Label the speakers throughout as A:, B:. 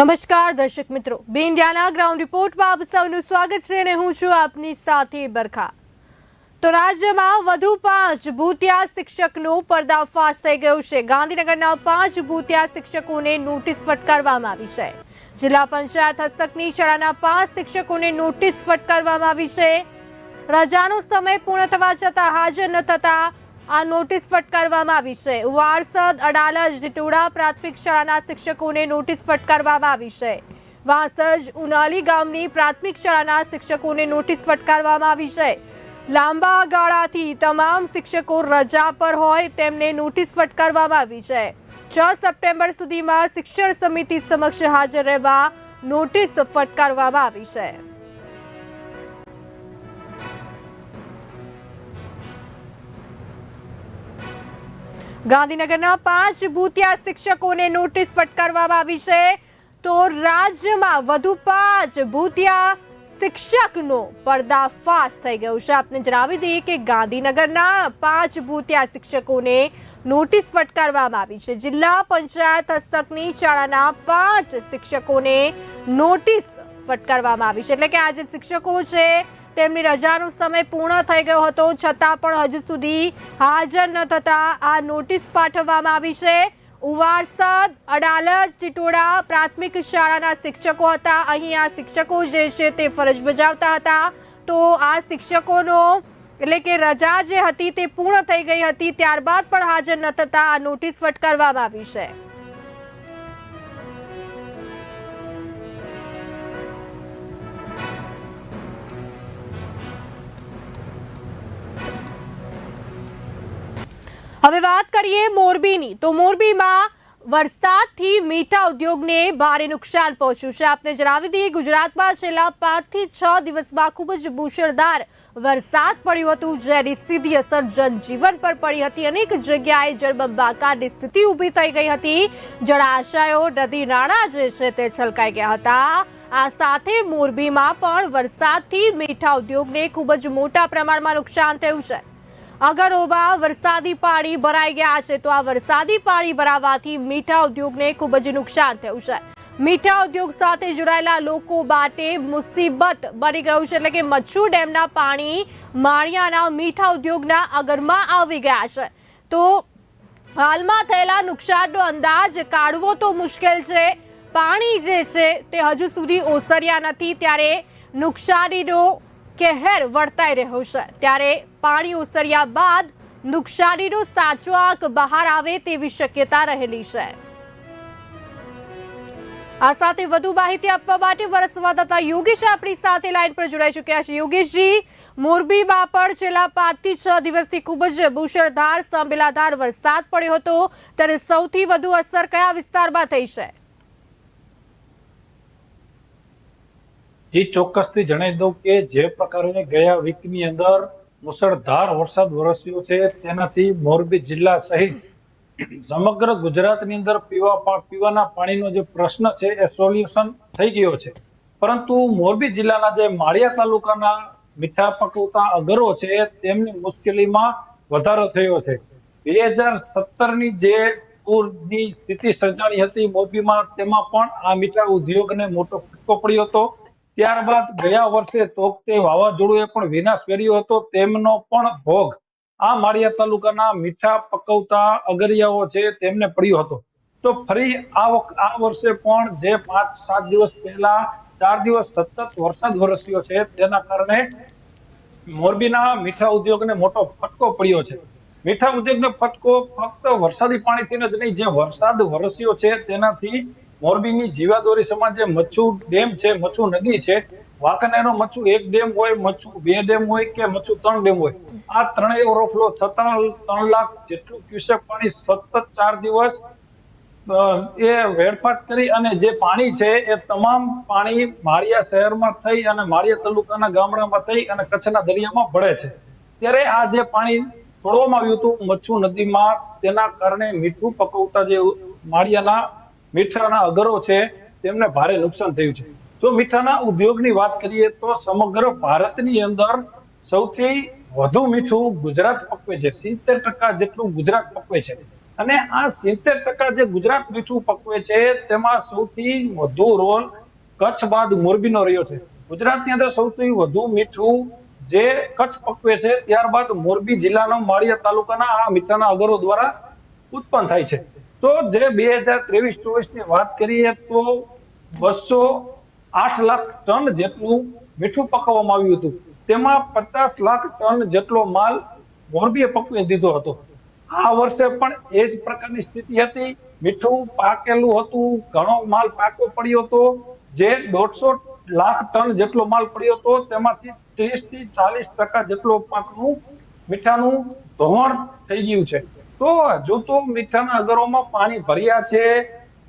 A: નમસ્કાર દર્શક મિત્રો. બે ઇન્ડિયાના ગ્રાઉન્ડ રિપોર્ટમાં આપ સૌનું સ્વાગત છે અને હું છું આપની સાથે બરખા. તો રાજ્યમાં વધુ પાંચ ભૂતિયા શિક્ષકનો પર્દાફાશ થઈ ગયો છે. ગાંધીનગરના પાંચ ભૂતિયા શિક્ષકોને નોટિસ ફટકારવામાં આવી છે. જિલ્લા પંચાયત હસ્તકની શાળાના પાંચ શિક્ષકોને નોટિસ ફટકારવામાં આવી છે. રજાનો સમય પૂર્ણ થવા છતાં હાજર ન થતા આ નોટિસ ફટકારવામાં આવી છે. વારસદ અડાલજ જીટોડા પ્રાથમિક શાળાના શિક્ષકોને નોટિસ ફટકારવામાં આવી છે. વાસજ ઉનાલી ગામની પ્રાથમિક શાળાના શિક્ષકોને નોટિસ ફટકારવામાં આવી છે. લાંબા ગાળાથી તમામ શિક્ષકો રજા પર હોય તેમને નોટિસ ફટકારવામાં આવી છે. છ સપ્ટેમ્બર સુધીમાં શિક્ષણ સમિતિ સમક્ષ હાજર રહેવા નોટિસ ફટકારવામાં આવી છે. ગાંધીનગરના પાંચ ભૂતિયા શિક્ષકોને નોટિસ ફટકારવામાં આવી છે. તો રાજ્યમાં વધુ પાંચ ભૂતિયા શિક્ષકનો પર્દાફાશ થઈ ગયો છે. આપને જણાવી દઈએ કે ગાંધીનગરના પાંચ ભૂતિયા શિક્ષકોને નોટિસ ફટકારવામાં આવી છે. જિલ્લા પંચાયત હસ્તકની શાળાના પાંચ શિક્ષકોને નોટિસ ફટકારવામાં આવી છે. એટલે કે આ જે શિક્ષકો છે તેમની રજાનો સમય પૂર્ણ થઈ ગયો હતો. છતાં પણ હજુ સુધી હાજર ન થતા આ નોટિસ પાઠવવામાં આવી છે. ઉવારસદ, અડાલજ ટીટોડા પ્રાથમિક શાળાના શિક્ષકો હતા. અહીં આ શિક્ષકો જે છે તે ફરજ બજાવતા હતા. તો આ શિક્ષકોનો એટલે કે રજા જે હતી તે પૂર્ણ થઈ ગઈ હતી. ત્યારબાદ પણ હાજર ન થતા આ નોટિસ ફટકારવામાં આવી છે. હવે વાત કરીએ મોરબીની. તો મોરબીમાં વરસાદથી મીઠા ઉદ્યોગને ભારે નુકસાન પહોંચ્યું છે. આપને જણાવી દઈએ, ગુજરાતમાં છેલ્લા પાંચથી છ દિવસમાં ખૂબ જ મુશળધાર વરસાદ પડ્યો હતો, જેની સીધી અસર જનજીવન પર પડી હતી. અનેક જગ્યાએ જળબંબાકારની સ્થિતિ ઊભી થઈ ગઈ હતી. જળાશયો, નદી, નાળા જે છે તે છલકાઈ ગયા હતા. આ સાથે મોરબીમાં પણ વરસાદથી મીઠા ઉદ્યોગને ખૂબ જ મોટા પ્રમાણમાં નુકસાન થયું છે. અગરોમાં વરસાદી પાણી ભરાઈ ગયા છે તો આ વરસાદી પાણી ભરાવાથી મીઠા ઉદ્યોગને ખૂબ જ નુકસાન થયું છે. મીઠા ઉદ્યોગ સાથે જોડાયેલા લોકો માટે મુસીબત બની ગયું છે એટલે કે મચ્છુ ડેમના પાણી માળિયાના મીઠા ઉદ્યોગના અગરમાં આવી ગયા છે. તો હાલમાં થયેલા નુકસાનનો અંદાજ કાઢવો તો મુશ્કેલ છે. પાણી જે છે તે હજુ સુધી ઓસર્યા નથી. ત્યારે નુકસાનીનો કહેર વર્તાઈ રહ્યો છે. ત્યારે પાણી ઓસર્યા બાદ નુકસાનીનો સાચો આંક બહાર આવે તેવી શક્યતા રહેલી છે. આ સાથે વધુ માહિતી આપવા માટે સંવાદદાતા યોગેશ આપણી સાથે લાઈન પર જોડાઈ ચૂક્યા છે. યોગેશજી મોરબીમાં પણ છેલ્લા પાંચથી છ દિવસથી ખૂબ જ મુશળધાર સંબેલાધાર વરસાદ પડ્યો હતો. ત્યારે સૌથી વધુ અસર કયા વિસ્તારમાં થઈ છે?
B: જી, ચોક્કસથી જણાવી દઉં કે જે પ્રકારે ગયા વીકની અંદર મુસળધાર વરસાદ વરસ્યો છે. તેનાથી મોરબી જિલ્લા સહિત સમગ્ર ગુજરાતની અંદર પીવા પીવાના પાણીનો જે પ્રશ્ન છે એ સોલ્યુશન થઈ ગયો છે. પરંતુ મોરબી જિલ્લાના જે માળિયા તાલુકાના મીઠા પકવતા અગરો છે, તેમની મુશ્કેલીમાં વધારો થયો છે. બે હજાર સત્તરની જે પૂરની સ્થિતિ સર્જાણી હતી મોરબીમાં, તેમાં પણ આ મીઠા ઉદ્યોગને મોટો ફટકો પડ્યો હતો. ત્યારબાદ ગયા વર્ષે તોકતે વાવાઝોડુએ પણ વિનાશ કર્યો હતો, તેમનો પણ ભોગ. આ માળિયા તાલુકાના મીઠા પકવતા અગરિયાઓ છે, તેમને પડ્યો હતો. તો ફરી આ આ વર્ષે પણ જે પાંચ, સાત દિવસ પહેલા, ચાર દિવસ સતત વરસાદ વરસ્યો છે, તેના કારણે મોરબીના મીઠા ઉદ્યોગને મોટો ફટકો પડ્યો છે. મીઠા ઉદ્યોગનો ફટકો ફક્ત વરસાદી પાણીથી જ નહીં, જે વરસાદ વરસ્યો છે, તેનાથી મોરબીની જીવાદોરી સમાન જે મચ્છુ ડેમ છે, મચ્છુ નદી છે, વાંકાનેરનો મચ્છુ એક ડેમ હોય, મચ્છુ બે ડેમ હોય કે મચ્છુ ત્રણ ડેમ હોય, આ ત્રણેય ઓવરફ્લો થતા ત્રણ લાખ જેટલું ક્યુસેક પાણી સતત ચાર દિવસ એ વેડફાટ કરી અને જે પાણી છે એ તમામ પાણી માળિયા શહેરમાં થઈ અને માળિયા તાલુકાના ગામડામાં થઈ અને કચ્છના દરિયામાં ભળે છે. ત્યારે આ જે પાણી છોડવામાં આવ્યું હતું મચ્છુ નદીમાં, તેના કારણે મીઠું પકવતા જે માળિયાના મીઠાના અગરો છે, તેમને ભારે નુકસાન થયું છે. જો મીઠાના ઉદ્યોગની વાત કરીએ તો સમગ્ર ભારતની અંદર સૌથી વધુ મીઠું ગુજરાત પકવે છે. સિત્તેર ટકા જેટલું ગુજરાત પકવે છે. અને આ સિત્તેર ટકા જે ગુજરાત મીઠું પકવે છે, તેમાં સૌથી વધુ રોલ કચ્છ બાદ મોરબીનો રહ્યો છે. ગુજરાતની અંદર સૌથી વધુ મીઠું જે કચ્છ પકવે છે, ત્યારબાદ મોરબી જિલ્લાના માળિયા તાલુકાના આ મીઠાના અગરો દ્વારા ઉત્પન્ન થાય છે. તો જે બે હજાર ત્રેવીસ ચોવીસની વાત કરીએ તો બસો આઠ લાખ ટન જેટલું મીઠું પકવવામાં આવ્યું હતું. તેમાં પચાસ લાખ ટન જેટલો માલ મોરબીએ પકવી દીધો હતો. આ વર્ષે પણ એ જ પ્રકારની સ્થિતિ હતી. મીઠું પાકેલું હતું, ઘણો માલ પાકો પડ્યો હતો. જે દોઢસો લાખ ટન જેટલો માલ પડ્યો હતો, તેમાંથી ત્રીસથી ચાલીસ ટકા જેટલો પાકનું મીઠાનું ધોવાણ થઈ ગયું છે. તો હજુ મીઠાના અગરોમાં પાણી ભર્યા છે,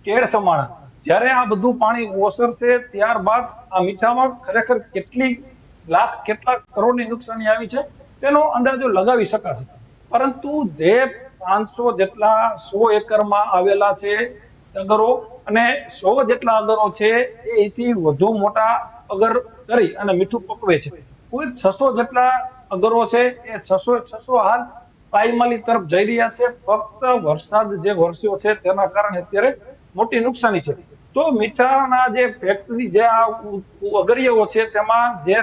B: કેળ સમાણા જ્યારે આ બધું પાણી ઓસરશે, ત્યારબાદ આ મીઠામાં ખરેખર કેટલી લાખ કેટલા કરોડની નુકસાની આવી છે, તેનો અંદાજો લગાવી શકાશે. પરંતુ જે પાંચસો જેટલા સો એકરમાં આવેલા છે અગરો અને સો જેટલા અગરો છે એથી વધુ મોટા અગર કરી અને મીઠું પકવે છે. કુલ છસો જેટલા અગરો છે, એ છસો છસો હાલ પાયમાલી તરફ જઈ રહ્યા છે. ફક્ત વરસાદ જે વરસ્યો છે તેના કારણે અત્યારે મોટી નુકસાની છે. તો મીઠાના જે ફેક્ટરી જે આ અગરિયાઓ છે તેમાં જે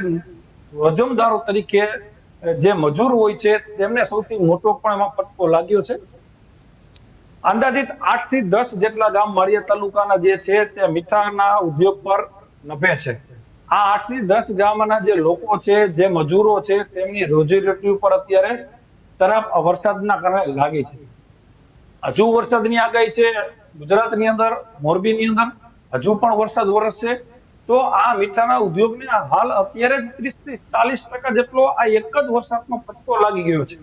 B: રજમદારો તરીકે જે મજૂર હોય છે તેમને સૌથી મોટો પણ એમાં ફટકો લાગ્યો છે. અંદાજિત આઠથી દસ જેટલા ગામ માળિયા તાલુકાના જે છે તે મીઠાના ઉદ્યોગ પર નભે છે. આ આઠથી દસ ગામના જે લોકો છે, જે મજૂરો છે તેમની રોજીરોટી ઉપર અત્યારે તરફ વરસાદના કારણે લાગી છે. હજુ વરસાદની આગાહી છે ગુજરાતની અંદર, મોરબીની અંદર. હજુ પણ વરસાદ વરસશે. તો આ મીઠાના ઉદ્યોગને હાલ અત્યારે ત્રીસથી ચાલીસ ટકા જેટલો આ એક જ વરસાદનો ફટકો લાગી ગયો છે.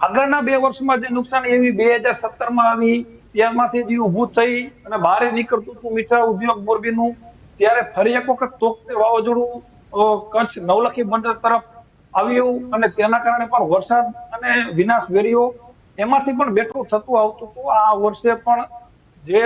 B: આગળના બે વર્ષમાં જે નુકસાન એવી બે હજાર સત્તરમાં આવી ત્યારમાંથી જે ઊભું થઈ અને બહાર નીકળતું હતું મીઠા ઉદ્યોગ મોરબીનું, ત્યારે ફરી એક વખત તોકતે વાવાઝોડું કચ્છ નવલખી બંદર તરફ આવ્યું અને તેના કારણે પણ વરસાદ અને વિનાશ વેર્યો એમાંથી પણ બેઠું થતું આવતું હતું. આ વર્ષે પણ જે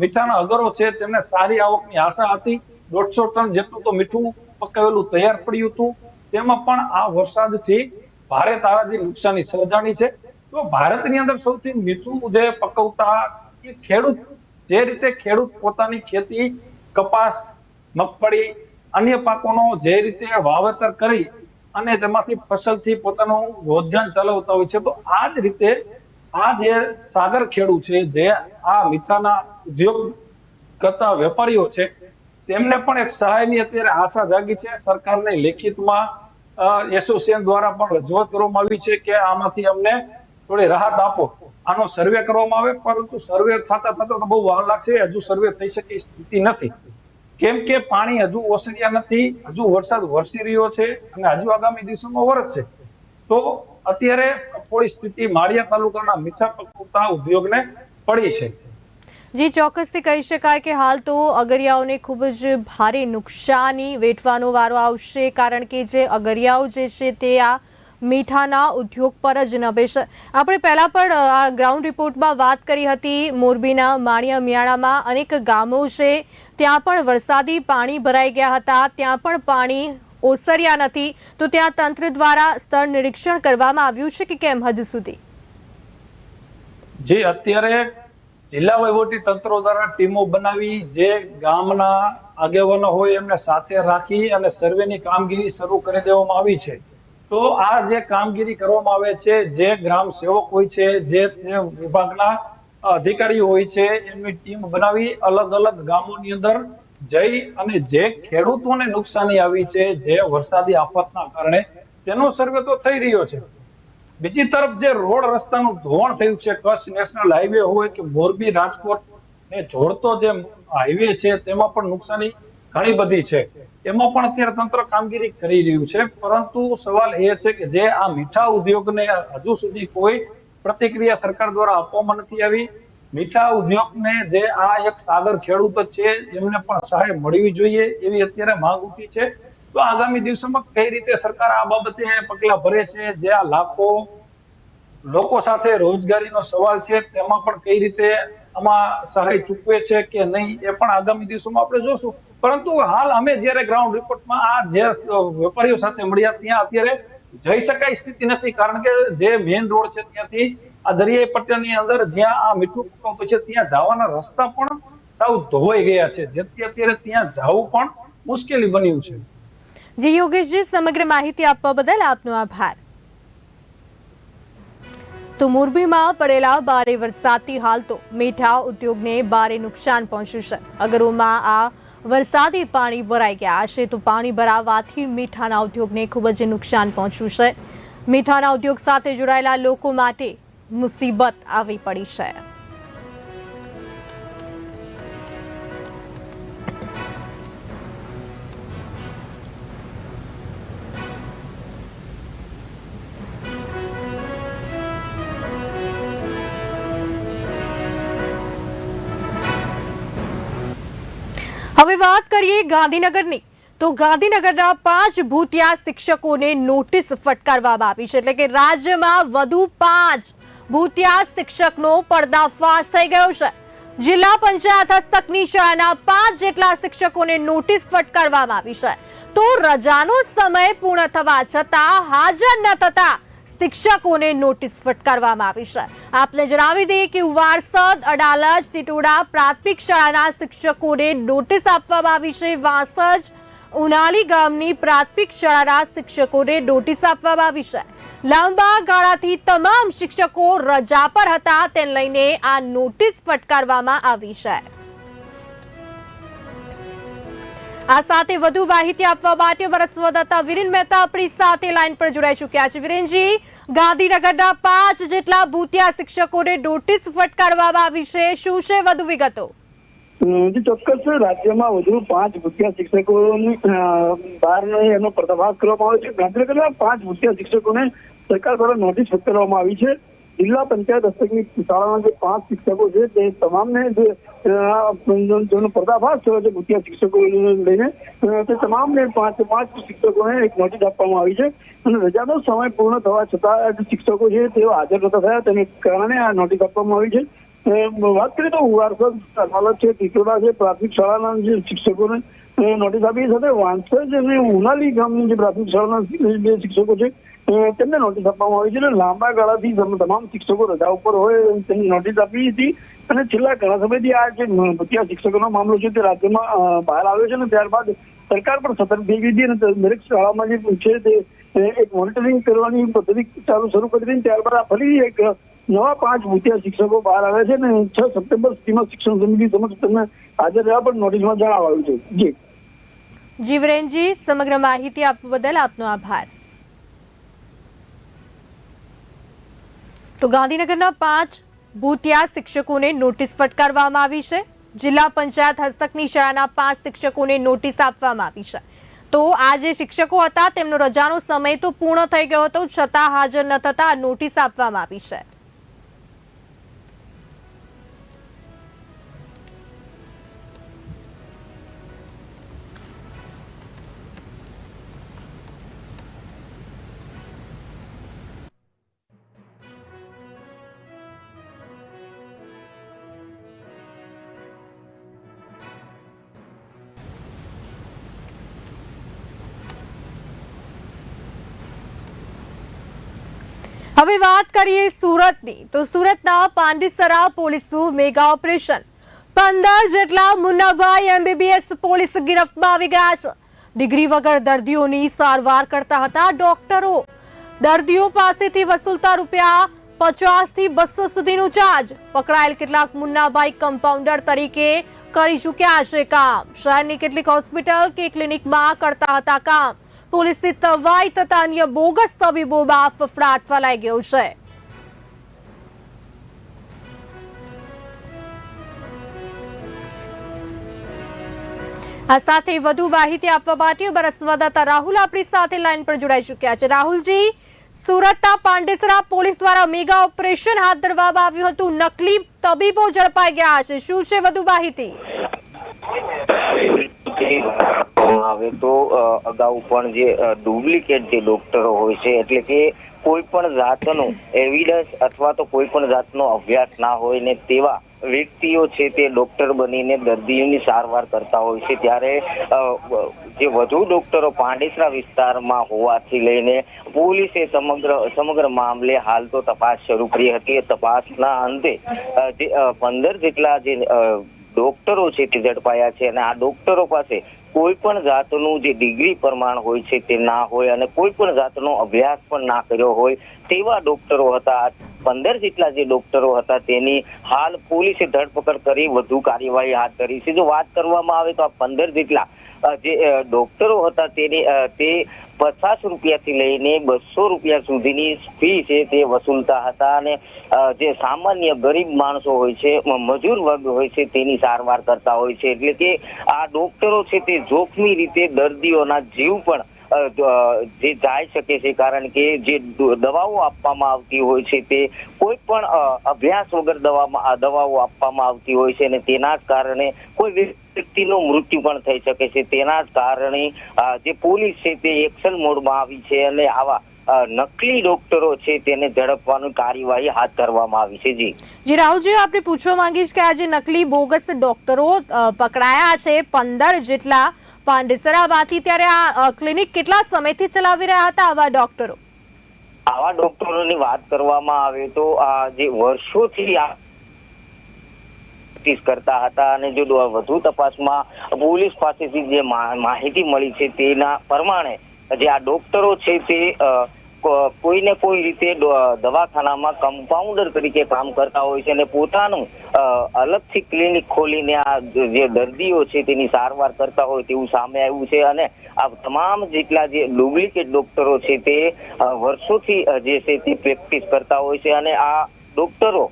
B: મીઠાના અગરો છે તેમને સારી આવકની આશા હતી. દોઢસો ટન જેટલું તો મીઠું પકાવેલું તૈયાર પડ્યું હતું. તેમાં પણ આ વરસાદથી ભારે તારાજી નુકસાની સર્જાણી છે. તો ભારતની અંદર સૌથી મીઠું જે પકવતા એ ખેડૂત જે રીતે ખેડૂત પોતાની ખેતી, કપાસ, મગફળી, અન્ય પાકોનો જે રીતે વાવેતર કરી અને તેમાંથી ફસલથી પોતાનું રોજગાર ચલાવતા હોય છે. તો આ જ રીતે આ જે સાગર ખેડૂત છે, જે આ મીઠાના ઉદ્યોગ કરતા વેપારીઓ છે, તેમને પણ એક સહાયની અત્યારે આશા જાગી છે. સરકારને લેખિતમાં એસોસિએશન દ્વારા પણ રજૂઆત કરવામાં આવી છે કે આમાંથી અમને થોડી રાહત આપો. આનો સર્વે કરવામાં આવે, પરંતુ સર્વે થતા થતા તો બહુ વાર લાગશે. હજુ સર્વે થઈ શકે સ્થિતિ નથી. કેમ કે પાણી હજુ ઓસર્યા નથી, હજુ વરસાદ વરસી રહ્યો છે અને હજુ આગામી દિવસોમાં વરસશે. તો અત્યારે કપોળી સ્થિતિ માળિયા તાલુકાના મીઠા પકવતા ઉદ્યોગને પડી છે.
A: જી, ચોક્કસથી કહી શકાય કે હાલ તો અગરિયાઓને ખૂબ જ ભારે નુકસાની વેઠવાનો વારો આવશે, કારણ કે જે અગરિયાઓ જે છે તે આ મીઠાના ઉદ્યોગ પર જ નભેશ આપણે પહેલાં પણ આ ગ્રાઉન્ડ રિપોર્ટમાં વાત કરી હતી મોરબીના માણિયા મિયાણામાં. અનેક ગામો છે, ત્યાં પણ વરસાદી પાણી ભરાઈ ગયા હતા. ત્યાં પણ પાણી ઓસર્યા નથી. તો ત્યાં તંત્ર દ્વારા સ્થળ નિરીક્ષણ કરવામાં આવ્યું છે કે કેમ હજુ સુધી?
B: જે અત્યારે જિલ્લા વહીવટી તંત્રો દ્વારા ટીમો બનાવી, જે ગામના આગેવાનો હોય એમને સાથે રાખી અને સર્વેની કામગીરી શરૂ કરી દેવામાં આવી છે. તો આ જે કામગીરી કરવામાં આવે છે, જે ગ્રામ સેવક હોય છે, જે વિભાગના અધિકારી હોય છે, એમની ટીમ બનાવી અલગ અલગ ગામોની અંદર જઈ અને જે ખેડૂતોને નુકસાની આવી છે, જે વરસાદી આફતના કારણે, તેનો સર્વે તો થઈ રહ્યો છે. બીજી તરફ જે રોડ રસ્તાનું ધોવાણ થયું છે, કચ્છ નેશનલ હાઈવે હોય કે મોરબી રાજકોટ ને જોડતો જે હાઈવે છે, તેમાં પણ નુકસાની ઘણી બધી છે. એમાં પણ અત્યારે તંત્ર કામગીરી કરી રહ્યું છે, પરંતુ સવાલ એ છે કે જે આ મીઠા ઉદ્યોગને હજુ સુધી કોઈ પ્રતિક્રિયા સરકાર દ્વારા આપવામાં નથી આવી. મીઠા ઉદ્યોગને જે આ એક સાગર ખેડૂત છે, એમને પણ સહાય મળવી જોઈએ એવી અત્યારે માંગ ઉઠી છે. તો આગામી દિવસોમાં કઈ રીતે સરકાર આ બાબતે પગલા ભરે છે? જે આ લાખો લોકો સાથે રોજગારીનો સવાલ છે, તેમાં પણ કઈ રીતે આમાં સહાય ચૂકવે છે કે નહીં, એ પણ આગામી દિવસોમાં આપણે જોશું. પરંતુ હાલ અમે જ્યારે ગ્રાઉન્ડ રિપોર્ટમાં આ જે વેપારીઓ સાથે મળ્યા ત્યાં અત્યારે જઈ શકાય સ્થિતિ નથી. કારણ કે જે મેઇન રોડ છે ત્યાંથી આ દરિયાઈ પટ્ટાની અંદર જ્યાં આ મીઠું ભૂકંપ છે ત્યાં જવાના રસ્તા પણ સાવ ધોવાઈ ગયા છે. જેથી અત્યારે ત્યાં જવું પણ મુશ્કેલી બન્યું છે.
A: જી, યોગેશજી, સમગ્ર માહિતી આપવા બદલ આપનો આભાર. તો મોરબીમાં પડેલા ભારે વરસાદથી હાલ તો મીઠા ઉદ્યોગને ભારે નુકસાન પહોંચ્યું છે. અગરોમાં આ વરસાદી પાણી ભરાઈ ગયા. છે તો પાણી ભરાવાથી મીઠાના ઉદ્યોગને ખૂબ જ નુકસાન પહોંચ્યું છે. મીઠાના ઉદ્યોગ સાથે જોડાયેલા લોકો માટે મુસીબત આવી પડી છે. હવે વાત કરીએ ગાંધીનગરની. તો ગાંધીનગરના પાંચ ભૂતિયા શિક્ષકોને નોટિસ ફટકારવામાં આવી છે. એટલે કે રાજ્યમાં વધુ પાંચ ભૂતિયા શિક્ષકનો પર્દાફાશ થઈ ગયો છે. જિલ્લા પંચાયત હસ્તકની શાળાના પાંચ જેટલા શિક્ષકોને નોટિસ ફટકારવામાં આવી છે. તો રજાનો સમય પૂર્ણ થવા છતાં હાજર ન થતા શિક્ષકોને નોટિસ ફટકારવામાં આવી છે. આપને જણાવી દઈએ કે વારસદ, અડાલજ ટીટોડા પ્રાથમિક શાળાના શિક્ષકોને નોટિસ આપવામાં આવી છે. વાંસજ, ઉનાલી ગામની પ્રાથમિક શાળાના શિક્ષકોને નોટિસ આપવામાં આવી છે. લાંબા ગાળાથી તમામ શિક્ષકો રજા પર હતા. તેને લઈને આ નોટિસ ફટકારવામાં આવી છે. આ સાથે વધુ માહિતી આપવા માટે અમારા સંવાદદાતા વિરેન મહેતા આપણી સાથે લાઈન પર જોડાઈ ચૂક્યા છે. વિરેનજી, ગાંધીનગરના પાંચ જેટલા ભૂતિયા શિક્ષકોને નોટિસ ફટકારવામાં આવી છે. શું છે વધુ વિગતો?
C: ચોક્કસ રાજ્યમાં વધુ પાંચ ભૂતિયા શિક્ષકોની બહારનો એનો પર્દાફાશ કરવામાં આવ્યો છે. ગાંધીનગરના પાંચ ભૂતિયા શિક્ષકોને સરકાર દ્વારા નોટિસ ફટકારવામાં આવી છે. જિલ્લા પંચાયત હસ્તકની શાળાના જે પાંચ શિક્ષકો છે, તે તમામને જે જેનો પર્દાફાશ થયો છે, ભૂતિયા શિક્ષકોને લઈને તે તમામને પાંચ પાંચ શિક્ષકોને એક નોટિસ આપવામાં આવી છે. અને રજાનો સમય પૂર્ણ થવા છતાં શિક્ષકો છે, તેઓ હાજર નતા થયા. તેને કારણે આ નોટિસ આપવામાં આવી છે. વાત કરીએ તો વારસદ અદાલત છે ટીટોડા છે, પ્રાથમિક શાળાના જે શિક્ષકોને નોટિસ આપી સાથે વાંસદ અને ઉનાલી ગામની જે પ્રાથમિક શાળાના જે શિક્ષકો છે તેમને નોટિસ આપવામાં આવી છે અને લાંબા ગાળાથી તમ- તમામ શિક્ષકો રજા ઉપર હોય તેની નોટિસ આપી હતી. અને છેલ્લા ઘણા સમયથી આ જે ભૂતિયા શિક્ષકોનો મામલો છે તે રાજ્યમાં બહાર આવ્યો છે અને ત્યારબાદ સરકાર પણ સતર્ક થઈ ગઈ હતી અને દરેક શાળામાં જે છે તે એક મોનિટરિંગ કરવાની પદ્ધતિ ચાલુ શરૂ કરી હતી ત્યારબાદ આ ફરી એક નવા પાંચ ભૂતિયા શિક્ષકો બહાર આવ્યા છે અને છ સપ્ટેમ્બર સુધીમાં શિક્ષણ સમિતિ સમક્ષ તેમને હાજર રહેવા પણ નોટિસમાં જણાવાયું છે. જી.
A: જીવરેનજી સમગ્ર માહિતી આપવા બદલ આપનો આભાર. તો ગાંધીનગરના પાંચ ભૂતિયા શિક્ષકોને નોટિસ ફટકારવામાં આવી છે. જિલ્લા પંચાયત હસ્તકની શાળાના પાંચ શિક્ષકોને નોટિસ આપવામાં આવી છે. તો આ જે શિક્ષકો હતા, તેમનો રજાનો સમય તો પૂર્ણ થઈ ગયો હતો, છતાં હાજર ન થતાં નોટિસ આપવામાં આવી છે. હવે વાત કરીએ સુરતની. તો સુરતના પાંડિસરા પોલીસનું મેગા ઓપરેશન. પંદર જેટલા મુન્નાભાઈ એમબીબીએસ પોલીસ ગિરફ્તમાં આવી ગયા છે. ડિગ્રી વગર દર્દીઓની સારવાર કરતા હતા ડોક્ટરો. દર્દીઓ પાસેથી વસૂલતા રૂપિયા પચાસથી બસો સુધીનું ચાર્જ પકડાયેલ કેટલાક મુન્નાભાઈ કમ્પાઉન્ડર તરીકે કરી ચૂક્યા છે કામ. શહેરની કેટલીક હોસ્પિટલ કે ક્લિનિકમાં કરતા હતા કામ. પોલીસની તવાઈ તથા અન્ય બોગસ તબીબોમાં ફફડાટ ફેલાઈ ગયો છે. આ સાથે વધુ માહિતી આપવા માટે અમારા સંવાદદાતા રાહુલ આપણી સાથે લાઈન પર જોડાઈ ચૂક્યા છે. રાહુલજી, સુરતના પાંડેસરા પોલીસ દ્વારા મેગા ઓપરેશન હાથ ધરવામાં આવ્યું હતું. નકલી તબીબો ઝડપાઈ ગયા છે. શું છે વધુ માહિતી?
D: આવે તો અગાઉ પણ જે ડુપ્લિકેટ જે ડોક્ટરો હોય છે, એટલે કે કોઈ પણ જાતનો એવિડન્સ અથવા તો કોઈ પણ જાતનો અભ્યાસ ના હોય ને તેવા વ્યક્તિઓ છે તે ડોક્ટર બનીને દર્દીઓની સારવાર કરતા હોય છે. ત્યારે જે વધુ ડોક્ટરો પાંડેસરા વિસ્તારમાં હોવાથી લઈને પોલીસે સમગ્ર સમગ્ર મામલે હાલ તો તપાસ શરૂ કરી હતી. તપાસના અંતે જે પંદર જેટલા જે ડોક્ટરો છે તે ઝડપાયા છે અને આ ડોક્ટરો પાસે કોઈ પણ જાતનું જે ડિગ્રી પ્રમાણ હોય છે તે ના હોય અને કોઈ પણ જાતનો અભ્યાસ પણ ના કર્યો હોય તેવા ડોક્ટરો હતા. પંદર જેટલા જે ડોક્ટરો હતા તેની હાલ પોલીસે ધરપકડ કરી વધુ કાર્યવાહી હાથ ધરી છે. જો વાત કરવામાં આવે તો આ પંદર જેટલા જે ડોક્ટરો હતા તેની તે પચાસ રૂપિયાથી લઈને બસો રૂપિયા સુધીની ફી છે તે વસૂલતા હતા અને જે સામાન્ય ગરીબ માણસો હોય છે મજૂર વર્ગ હોય છે તેની સારવાર કરતા હોય છે. એટલે કે આ ડોક્ટરો છે તે જોખમી રીતે દર્દીઓના જીવ પણ જે જાય શકે છે, કારણ કે જે દવાઓ આપવામાં આવતી હોય છે તે કોઈ પણ અભ્યાસ વગર દવામાં દવાઓ આપવામાં આવતી હોય છે અને તેના જ કારણે કોઈ વ્યક્તિનું મૃત્યુ પણ થઈ શકે છે. તેના જ કારણે જે પોલીસ છે તે એક્શન મોડમાં આવી છે અને આવા નકલી ડોક્ટરો છે તેને ઝડપવાની કાર્યવાહી હાથ ધરવામાં આવી છે જી.
A: જી રાહુલજી આપણે પૂછવા માંગીશ કે આ જે નકલી બોગસ ડોક્ટરો પકડાયા છે પંદર જેટલા પાંડેસરામાંથી ત્યારે આ ક્લિનિક કેટલા સમયથી ચલાવી રહ્યા હતા આવા ડોક્ટરો?
D: આવા ડોક્ટરોની વાત કરવામાં આવે તો આ જે વર્ષોથી આ પ્રેક્ટિસ કરતા હતા અને જો વધુ તપાસમાં પોલીસ પાસેથી જે માહિતી મળી છે તેના પ્રમાણે જે આ ડોક્ટરો છે તે કોઈને કોઈ રીતે દવાખાનામાં કમ્પાઉન્ડર તરીકે કામ કરતા હોય છે અને પોતાનું અલગથી ક્લિનિક ખોલીને આ જે દર્દીઓ છે તેની સારવાર કરતા હોય તેવું સામે આવ્યું છે અને આ તમામ જેટલા જે ડુપ્લિકેટ ડોક્ટરો છે તે વર્ષોથી જે છે તે પ્રેક્ટિસ કરતા હોય છે અને આ ડોક્ટરો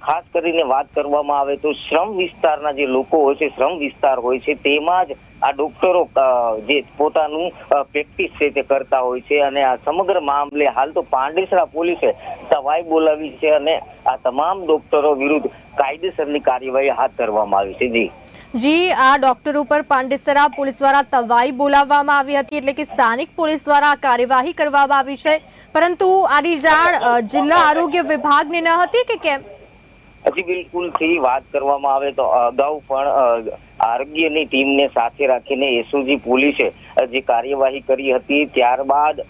D: ખાસ કરીને વાત કરવામાં આવે તો શ્રમ વિસ્તારના જે લોકો હોય છે, શ્રમ વિસ્તાર હોય છે, તેમાં જ આ ડોક્ટરો જે પોતાનું પ્રેક્ટિસ છે તે કરતા હોય છે અને આ સમગ્ર મામલે હાલ તો પાંડેસરા પોલીસે સવાઈ બોલાવી છે અને આ તમામ ડોક્ટરો વિરુદ્ધ કાયદેસરની કાર્યવાહી હાથ ધરવામાં આવી છે. જી.
A: જી આ ડોક્ટર ઉપર પાંડેસરા પોલીસ દ્વારા તવાઈ બોલાવવામાં આવી હતી એટલે કે સ્થાનિક પોલીસ દ્વારા કાર્યવાહી કરવામાં આવી છે. પરંતુ આની જાણ જિલ્લા આરોગ્ય વિભાગને ન હતી કે કેમ?
D: હજી બિલકુલથી વાત કરવામાં આવે તો અગાઉ પણ આરોગ્યની ટીમને સાથે રાખીને એસઓજી પોલીસે જે કાર્યવાહી કરી હતી, ત્યારબાદ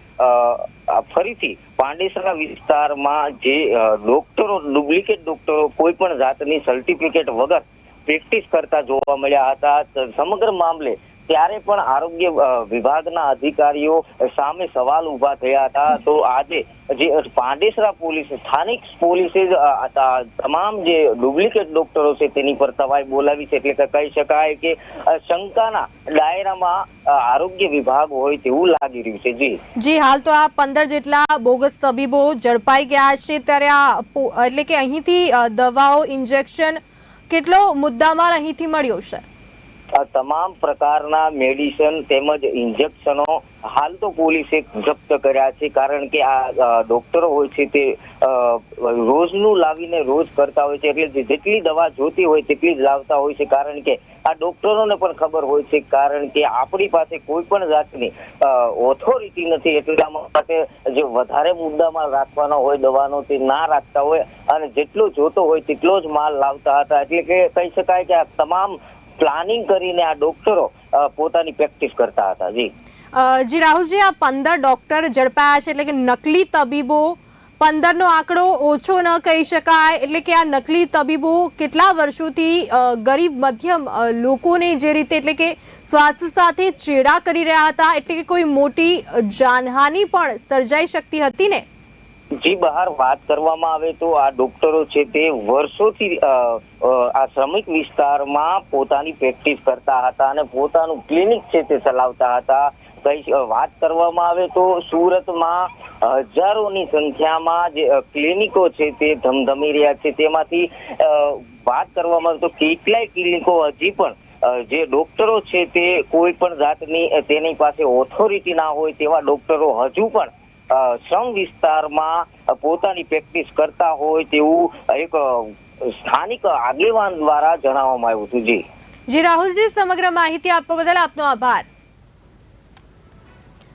D: ફરીથી પાંડેસરા વિસ્તારમાં જે ડોક્ટરો, ડુપ્લિકેટ ડોક્ટરો કોઈ પણ જાતની સર્ટિફિકેટ વગર પ્રેક્ટિસ કરતા જોવા મળ્યા હતા. સમગ્ર મામલે ત્યારે પણ આરોગ્ય વિભાગના અધિકારીઓ સામે સવાલ ઊભા થયા હતા. તો આજે જે પાંડેસરા પોલીસ, સ્થાનિક પોલીસે તમામ જે ડુપ્લિકેટ ડોક્ટરો છે તેની પર તવાઈ બોલાવી છે. એટલે કહી શકાય કે શંકાના દાયરામાં આરોગ્ય વિભાગ હોય તેવું લાગી રહ્યું છે. જી.
A: જી, હાલ તો આ પંદર જેટલા બોગસ તબીબો ઝડપાઈ ગયા છે. ત્યારે આ એટલે કે અહીંથી દવાઓ, ઇન્જેક્શન કેટલો મુદ્દામાલ અહીંથી મળ્યો છે?
D: તમામ પ્રકારના મેડિસિન તેમજ ઇન્જેક્શનો હાલ તો પોલીસે જપ્ત કર્યા છે, કારણ કે આ ડોક્ટરો હોય છે તે રોજનું લાવીને રોજ કરતા હોય છે, એટલે જેટલી દવા જોતી હોય તેટલી જ લાવતા હોય છે, કારણ કે આ ડોક્ટરોને પણ ખબર હોય છે, કારણ કે આપણી પાસે કોઈ પણ જાતની ઓથોરિટી નથી, એટલા માટે જે વધારે મુદ્દામાં રાખવાનો હોય, દવાનો તે ના રાખતા હોય, અને જેટલો જોતો હોય તેટલો જ માલ લાવતા હતા, એટલે કે કહી શકાય કે આ તમામ પ્લાનિંગ કરીને આ ડોક્ટરો પોતાની પ્રેક્ટિસ કરતા હતા. જી.
A: જી રાહુલજી, આ પંદર ડોક્ટર ઝડપાયા છે એટલે કે નકલી તબીબો, પંદરનો આંકડો ઓછો ન કહી શકાય, એટલે કે આ નકલી તબીબો કેટલા વર્ષોથી ગરીબ મધ્યમ લોકોને જે રીતે એટલે કે સ્વાસ્થ્ય સાથે ચેડા કરી રહ્યા હતા, એટલે કે કોઈ મોટી જાનહાની જાનહાનિ પણ સર્જાઈ શકતી હતી ને?
D: જી બહાર વાત કરવામાં આવે તો આ ડોક્ટરો છે તે વર્ષોથી આ શ્રમિક વિસ્તારમાં પોતાની પ્રેક્ટિસ કરતા હતા અને પોતાનું ક્લિનિક છે તે ચલાવતા હતા. કઈ વાત કરવામાં આવે તો સુરતમાં હજારોની સંખ્યામાં જે ક્લિનિકો છે તે ધમધમી રહ્યા છે. તેમાંથી વાત કરવામાં આવે તો કેટલાય ક્લિનિકો હજી પણ જે ડોક્ટરો છે તે કોઈ પણ જાતની તેની પાસે ઓથોરિટી ના હોય તેવા ડોક્ટરો હજુ પણ શ્રમ વિસ્તારમાં પોતાની પ્રેક્ટિસ કરતા હોય તેવું એક સ્થાનિક આગેવાન દ્વારા જણાવવામાં આવ્યું હતું. જી.
A: જી, રાહુલજી, સમગ્ર માહિતી આપવા બદલ આપનો આભાર.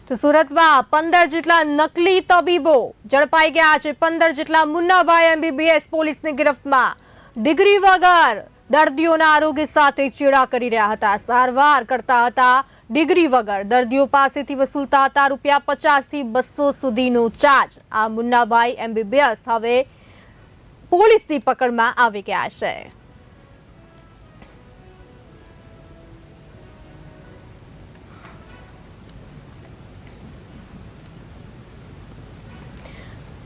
A: તો સુરતમાં પંદર જેટલા નકલી તબીબો ઝડપાઈ ગયા છે. પંદર જેટલા મુન્નાભાઈ એમબીબીએસ પોલીસની ગિરફ્તમાં ડિગ્રી વગર દર્દીઓના આરોગ્ય સાથે ચેડા કરી રહ્યા હતા. સારવાર કરતા હતા ડિગ્રી વગર. દર્દીઓ પાસેથી વસૂલતા હતા રૂપિયા પચાસથી બસો સુધીનો ચાર્જ. આ મુન્નાભાઈ એમબીબીએસ હવે પોલીસની પકડમાં આવી ગયા છે.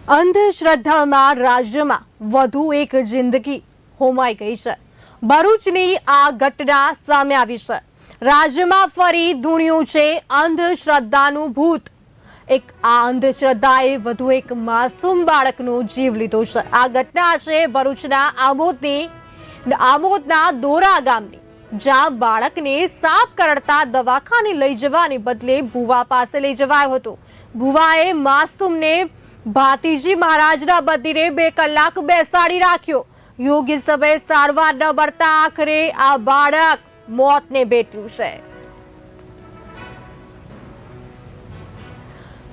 A: અંધશ્રદ્ધામાં રાજ્યમાં વધુ એક જિંદગી હોમાઈ ગઈ છે. ભરૂચની આ ઘટના સામે આવી છે. રાજ્યમાં ફરી ધૂણ્યું છે અંધશ્રદ્ધાનું ભૂત. એક આ અંધશ્રદ્ધાએ વધુ એક માસૂમ બાળકનો જીવ લીધો છે. આ ઘટના છે ભરૂચના આમોદની, આમોદના દોરા ગામની, જ્યાં બાળકને સાપ કરડતા દવાખાને લઈ જવાને બદલે ભુવા પાસે લઈ જવાયો હતો. ભુવાએ માસૂમને ભાતીજી મહારાજના મંદિરે બે કલાક બેસાડી રાખ્યો. યોગ્ય સમયે સારવાર ન મળતા આખરે આ બાળક મોતને ભેટ્યું છે.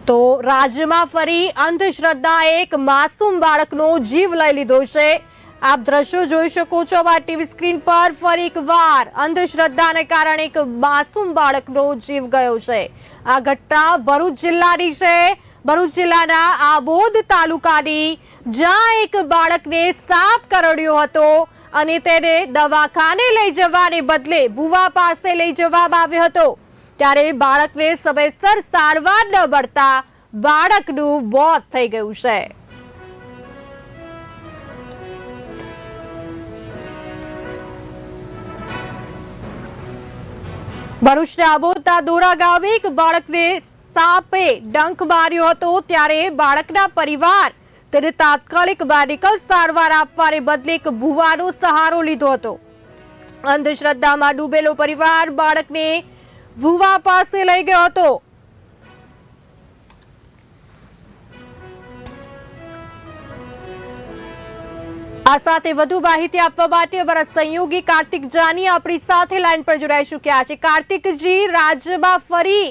A: તો રાજ્યમાં ફરી અંધશ્રદ્ધા એક માસૂમ બાળકનો જીવ લઈ લીધો છે. આપ દ્રશ્યો જોઈ શકો છો આ ટીવી સ્ક્રીન પર ફરી એકવાર અંધશ્રદ્ધાને કારણે એક માસૂમ બાળકનો જીવ ગયો છે. આ ઘટના ભરૂચ જિલ્લાની છે. ભરૂચ જિલ્લાના આબોદ તાલુકાની જ્યાં એક બાળકને સાપ કરડ્યો હતો અને તેને દવાખાને લઈ જવાને બદલે ભુવા પાસે લઈ જવામાં આવ્યો હતો. ત્યારે બાળકને સમયસર સારવાર ન મળતા બાળકનું મોત થઈ ગયું છે. ભરૂચના આબોદના દોરા ગામે એક બાળકને સાપે ડંખ માર્યો હતો. ત્યારે બાળકના પરિવાર તેને તાત્કાલિક મેડિકલ સારવાર આપવાને બદલે એક ભુવાનો સહારો લીધો હતો. અંધશ્રદ્ધામાં ડૂબેલો પરિવાર બાળકને ભુવા પાસે લઈ ગયો હતો. આ સાથે વધુ માહિતી આપવા માટે અમારા સંયોગી કાર્તિક જાની આપણી સાથે લાઈન પર જોડાઈ ચૂક્યા છે. કાર્તિકજી, રાજ્યમાં ફરી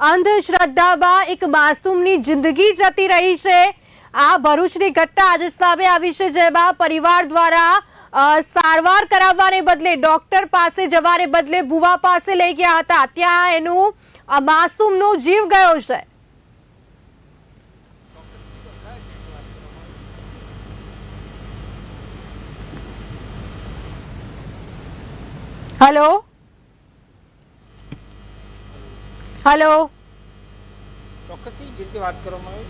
A: અંધશ્રદ્ધામાં એક માસૂમની જિંદગી જતી રહી છે. આ ભરૂચની ઘટના આજે સામે આવી છે, જેમાં પરિવાર દ્વારા સારવાર કરાવવાને બદલે ડોક્ટર પાસે જવાને બદલે ભુવા પાસે લઈ ગયા હતા. ત્યાં એનું માસૂમનો જીવ ગયો છે. હેલો હલો
E: ચોક્કસથી જે રીતે વાત કરવામાં આવે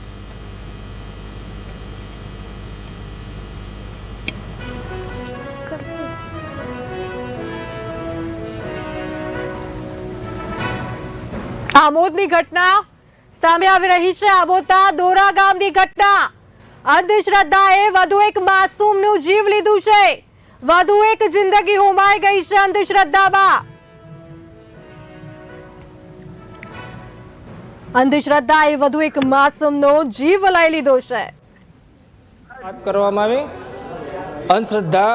A: આમોદની ઘટના સામે આવી રહી છે. આબોતા દોરા ગામની ઘટના. અંધશ્રદ્ધાએ વધુ એક માસૂમનું જીવ લીધું છે. વધુ એક જિંદગી હોમાઈ ગઈ છે અંધશ્રદ્ધામાં. અંધશ્રદ્ધાએ વધુ એક માસૂમનો જીવ લઈ લીધો છે.
E: વાત કરવામાં આવે. અંધશ્રદ્ધા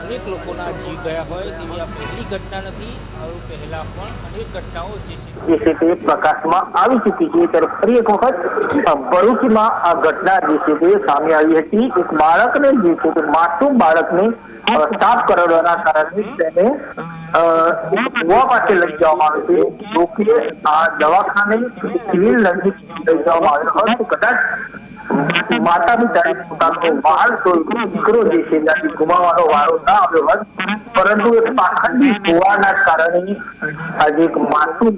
E: અનેક લોકોના જીવ ગયા હોય તેવી આ પહેલી ઘટના નથી.
F: બાળકને જે બાળકને સાપ કારણે તેને એક પાસે લઈ જવામાં આવે છે. જો આ દવાખાને લઈ જવામાં આવ્યો માતાની તારીખ પોતાનો વાળ તો દીકરો જે છે ત્યાંથી ગુમાવવાનો વારો ના આવ્યો હોત, પરંતુ એક પાખંડી હોવાના કારણે આજે એક માસૂમ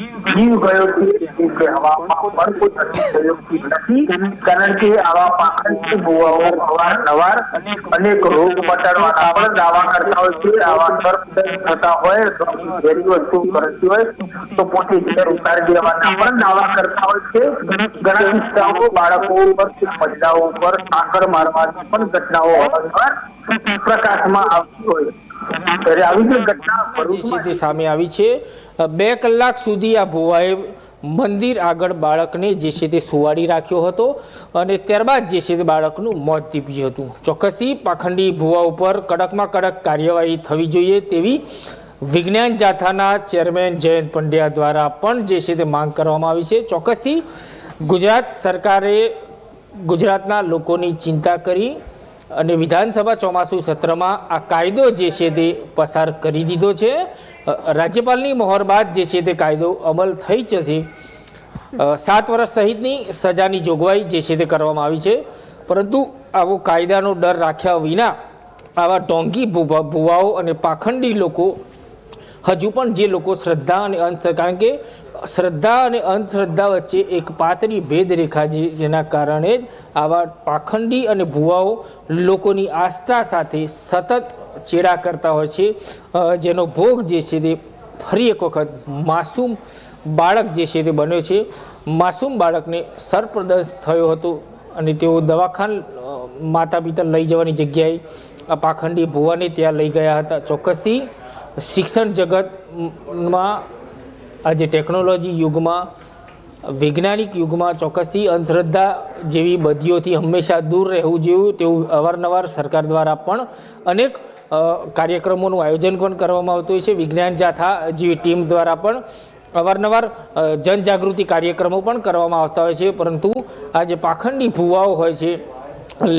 F: જીવ ગયો છે કે હવામાં પણ કોઈ અતિશયોક્તિ નથી. કારણ કે આવા પાખંડી ભુવાઓ અવારનવાર અનેક રોગ મટાડવાના પણ દાવા કરતા હોય છે. આવા સર્પ થતા હોય ઝેરી વસ્તુ કરતી હોય, તો પોતે ઝેર ઉતારી દેવાના પણ દાવા કરતા હોય છે. ઘણા કિસ્સાઓ બાળકો ઉપર મહિલાઓ ઉપર સાકર મારવાની પણ ઘટનાઓ અવારનવાર પ્રકાશમાં આવતી હોય
E: છે. તે સામે આવી છે. બે કલાક સુધી આ ભુવાએ મંદિર આગળ બાળકને જે છે તે સુવાડી રાખ્યો હતો અને ત્યારબાદ જે છે તે બાળકનું મોત નીપજ્યું હતું. ચોક્કસથી પાખંડી ભુવા ઉપર કડકમાં કડક કાર્યવાહી થવી જોઈએ તેવી વિજ્ઞાન જાથાના ચેરમેન જયંત પંડ્યા દ્વારા પણ જે છે તે માંગ કરવામાં આવી છે. ચોક્કસથી ગુજરાત સરકારે ગુજરાતના લોકોની ચિંતા કરી અને વિધાનસભા ચોમાસુ સત્રમાં આ કાયદો જે છે તે પસાર કરી દીધો છે. રાજ્યપાલની મહોર બાદ જે છે તે કાયદો અમલ થઈ જશે. સાત વર્ષ સહિતની સજાની જોગવાઈ જે છે તે કરવામાં આવી છે. પરંતુ આવો કાયદાનો ડર રાખ્યા વિના આવા ઢોંગી ભૂવા ભુવાઓ અને પાખંડી લોકો હજુ પણ જે લોકો શ્રદ્ધા અને અંધ કારણ કે શ્રદ્ધા અને અંધશ્રદ્ધા વચ્ચે એક પાતળી ભેદરેખા છે, જેના કારણે જ આવા પાખંડી અને ભુવાઓ લોકોની આસ્થા સાથે સતત ચેડા કરતા હોય છે. જેનો ભોગ જે છે તે ફરી એક વખત માસૂમ બાળક જે છે તે બન્યો છે. માસૂમ બાળકને સર્પદંશ થયો હતો અને તેઓ દવાખાન માતા પિતા લઈ જવાની જગ્યાએ આ પાખંડી ભુવાને ત્યાં લઈ ગયા હતા. ચોક્કસથી શિક્ષણ જગતમાં આજે ટેકનોલોજી યુગમાં, વૈજ્ઞાનિક યુગમાં ચોક્કસથી અંધશ્રદ્ધા જેવી બદીઓથી હંમેશા દૂર રહેવું જેવું તેવું અવારનવાર સરકાર દ્વારા પણ અનેક કાર્યક્રમોનું આયોજન પણ કરવામાં આવતું હોય છે. વિજ્ઞાન જાથા જેવી ટીમ દ્વારા પણ અવારનવાર જનજાગૃતિ કાર્યક્રમો પણ કરવામાં આવતા હોય છે. પરંતુ આ જે પાખંડી ભુવાઓ હોય છે,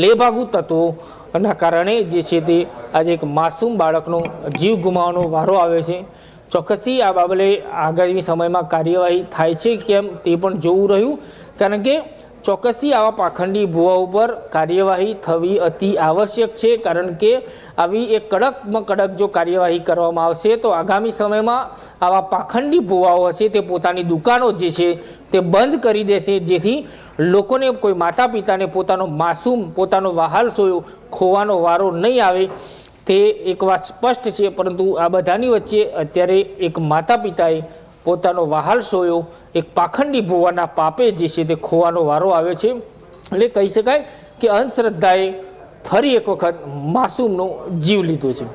E: લેભાગુ તત્વો ના કારણે જે છે તે આજે એક માસૂમ બાળકનો જીવ ગુમાવવાનો વારો આવે છે. ચોક્કસથી આ બાબતે આગામી સમયમાં કાર્યવાહી થાય છે કેમ તે પણ જોવું રહ્યું. કારણ કે ચોક્કસથી આવા પાખંડી ભૂવા ઉપર કાર્યવાહી થવી અતિ આવશ્યક છે, કારણ કે આવી એક કડકમાં કડક જો કાર્યવાહી કરવામાં આવશે, તો આગામી સમયમાં આવા પાખંડી ભૂવાઓ હશે, તે પોતાની દુકાનો જે છે, તે બંધ કરી દેશે, જેથી લોકોને કોઈ માતા પિતાને પોતાનો માસૂમ, પોતાનો વહાલ સોયો ખોવાનો વારો નહીં આવે. તે એક વાત સ્પષ્ટ છે, પરંતુ આ બધાની વચ્ચે અત્યારે એક માતા પિતાએ પોતાનો વહાલ સોયો. એક પાખંડી ભુવાના પાપે જે છે તે ખોવાનો વારો આવ્યો છે. એટલે કહી શકાય કે અંધશ્રદ્ધાએ ફરી એક વખત માસૂમનો જીવ લીધો છે.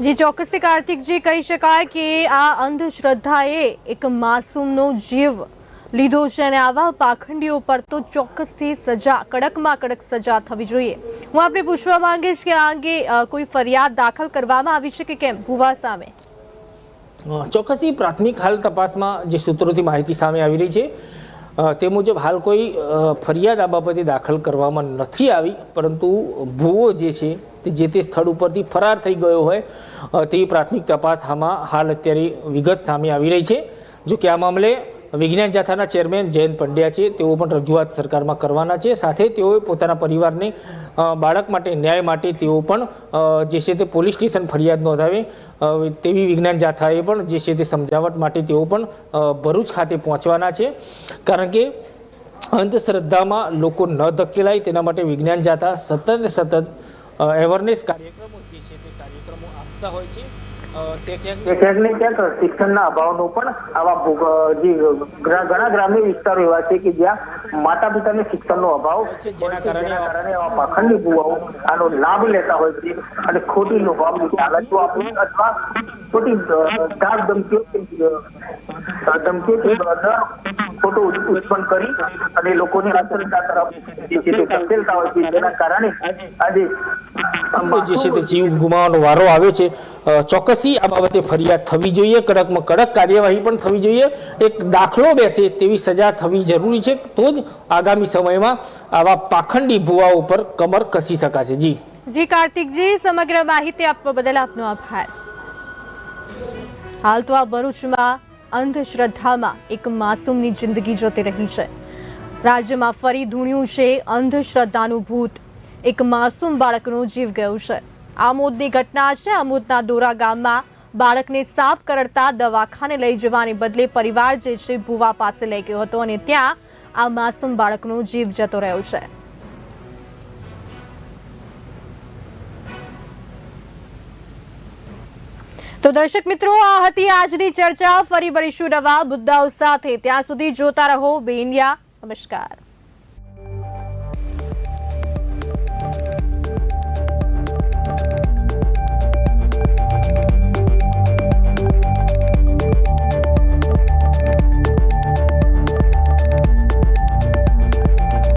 A: જે, ચોક્કસથી કાર્તિકજી કહી શકાય કે આ અંધશ્રદ્ધાએ એક માસૂમનો જીવ લીધો છે અને આવા પાખંડીઓ પર તો ચોક્કસથી સજા, કડકમાં કડક સજા થવી જોઈએ. હું આપણે પૂછવા માંગીશ કે આ અંગે કોઈ ફરિયાદ દાખલ કરવામાં આવી છે કે કેમ? ભુવા સામે.
E: ચોક્કસથી પ્રાથમિક હાલ તપાસમાં જે સૂત્રોથી માહિતી સામે આવી રહી છે તે મુજબ હાલ કોઈ ફરિયાદ આ બાબતે દાખલ કરવામાં નથી આવી, પરંતુ ભૂવો જે છે, તે જે તે સ્થળ ઉપરથી ફરાર થઈ ગયો હોય તેવી પ્રાથમિક તપાસ હાલ અત્યારે વિગત સામે આવી રહી છે. જો કે આ મામલે વિજ્ઞાન જાથાના ચેરમેન જયંત પંડ્યા છે. તેઓ પણ રજૂઆત સરકારમાં કરવાના છે. સાથે તેઓએ પોતાના પરિવારને બાળક માટે ન્યાય માટે તેઓ પણ જે છે તે પોલીસ સ્ટેશન ફરિયાદ નોંધાવે. તેવી વિજ્ઞાન જાથાએ પણ જે છે તે સમજાવટ માટે તેઓ પણ ભરૂચ ખાતે પહોંચવાના છે. કારણ કે અંધશ્રદ્ધામાં લોકો ન ધકેલાય તેના માટે વિજ્ઞાન જાથા સતત સતત એવરનેસ કાર્યક્રમો જે છે તે કાર્યક્રમો આપતા હોય છે. ક્યાંક
F: ક્યાંક શિક્ષણના અભાવનો પણ આવા જે ઘણા ગ્રામ્ય વિસ્તારો એવા છે કે જ્યાં માતા પિતાને શિક્ષણનો અભાવ
E: જેના કારણે
F: આવા પાખંડી ભુવાઓ આનો લાભ લેતા હોય છે અને ખોટી લોભામણી લાલચો આપે અથવા ખોટી ધાક ધમકીઓ ધમકીઓ ખોટો ઉત્પન્ન કરી અને લોકોને અસરતા તરફ ધકેલતા હોય છે જેના કારણે આજે
E: જે છે તે જીવ ગુમાવવાનો વારો આવે છે. ચોક્કસથી આ બાબતે ફરિયાદ થવી જોઈએ. કડકમાં કડક કાર્યવાહી પણ થવી જોઈએ. એક દાખલો બેસે તેવી સજા થવી જરૂરી છે. તો જ આગામી સમયમાં આવા પાખંડી ભુવાઓ પર કમર કસી શકાશે. જી.
A: જી, કાર્તિકજી, સમગ્ર માહિતી આપવા બદલ આપનો આભાર. હાલ તો આ ભરૂચમાં અંધશ્રદ્ધામાં એક માસૂમની જિંદગી જોતી રહી છે. રાજ્યમાં ફરી ધૂણ્યું છે અંધશ્રદ્ધાનું ભૂત. એક માસૂમ બાળકનો જીવ ગયો છે. આમોદની ઘટના છે. આમોદના દોરા ગામમાં બાળકને સાપ કરડતા દવાખાને લઈ જવાને બદલે પરિવાર જે છે ભુવા પાસે લઈ ગયો હતો અને ત્યાં આ માસૂમ બાળકનો જીવ જતો રહ્યો છે. તો દર્શક મિત્રો, આ હતી આજની ચર્ચા. ફરી મળીશું નવા મુદ્દાઓ સાથે. ત્યાં સુધી જોતા રહો. બે ઇન્ડિયા. નમસ્કાર.